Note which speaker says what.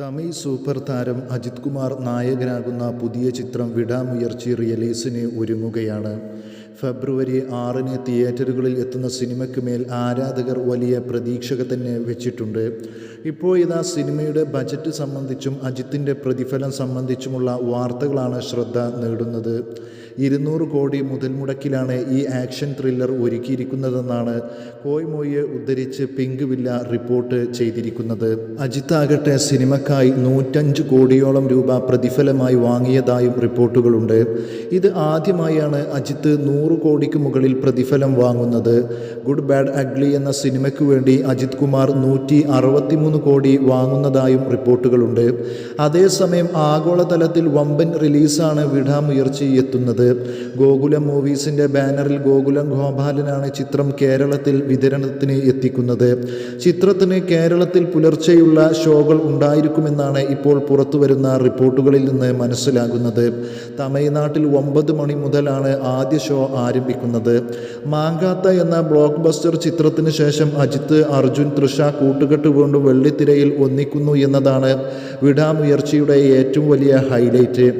Speaker 1: Tamil super താരം അജിത് കുമാർ നായകനാകുന്ന പുതിയ ചിത്രം വിടാമുയർച്ചി റിയലീസിന് ഒരുങ്ങുകയാണ്. ഫെബ്രുവരി ആറിന് തിയേറ്ററുകളിൽ എത്തുന്ന സിനിമയ്ക്ക് മേൽ ആരാധകർ വലിയ പ്രതീക്ഷകൾ തന്നെ വെച്ചിട്ടുണ്ട്. ഇപ്പോൾ ഇതാ സിനിമയുടെ ബജറ്റ് സംബന്ധിച്ചും അജിത്തിന്റെ പ്രതിഫലം സംബന്ധിച്ചുമുള്ള വാർത്തകളാണ് ശ്രദ്ധ നേടുന്നത്. ഇരുന്നൂറ് കോടി മുതൽ മുടക്കിലാണ് ഈ ആക്ഷൻ ത്രില്ലർ ഒരുക്കിയിരിക്കുന്നതെന്നാണ് കോയ്മോയെ ഉദ്ധരിച്ച് പിങ്ക് വില്ല റിപ്പോർട്ട് ചെയ്തിരിക്കുന്നത്. അജിത്ത് ആകട്ടെ സിനിമക്കായി നൂറ്റഞ്ച് കോടിയോളം രൂപ പ്രതിഫലമായി വാങ്ങിയതായും റിപ്പോർട്ടുകളുണ്ട്. ഇത് ആദ്യമായാണ് അജിത്ത് നൂറ് കോടിക്ക് മുകളിൽ പ്രതിഫലം വാങ്ങുന്നത് ഗുഡ് ബാഡ് അഗ്ലി എന്ന സിനിമയ്ക്ക് വേണ്ടി അജിത് കുമാർ നൂറ്റി അറുപത്തിമൂന്ന് കോടി വാങ്ങുന്നതായും റിപ്പോർട്ടുകളുണ്ട്. അതേസമയം ആഗോളതലത്തിൽ വമ്പൻ റിലീസാണ് വിടാമുയർച്ചി എത്തുന്നത്. ഗോകുലം മൂവീസിന്റെ ബാനറിൽ ഗോകുലം ഗോപാലനാണ് ചിത്രം കേരളത്തിൽ വിതരണത്തിന് എത്തിക്കുന്നത്. ചിത്രത്തിന് കേരളത്തിൽ പുലർച്ചെയുള്ള ഷോകൾ ഉണ്ടായിരിക്കുമെന്നാണ് ഇപ്പോൾ പുറത്തുവരുന്ന റിപ്പോർട്ടുകളിൽ നിന്ന് മനസ്സിലാകുന്നത്. തമിഴ്നാട്ടിൽ ഒമ്പത് മണി മുതലാണ് ആദ്യ ഷോ ആരംഭിക്കുന്നത്. മാങ്കാത്ത എന്ന ബ്ലോക്ക് ബസ്റ്റർ ചിത്രത്തിന് ശേഷം അജിത്ത് അർജുൻ തൃഷ കൂട്ടുകെട്ട് വീണ്ടും വെള്ളിത്തിരയിൽ ഒന്നിക്കുന്നു എന്നതാണ് വിടാമുയർച്ചയുടെ ഏറ്റവും വലിയ ഹൈലൈറ്റ്.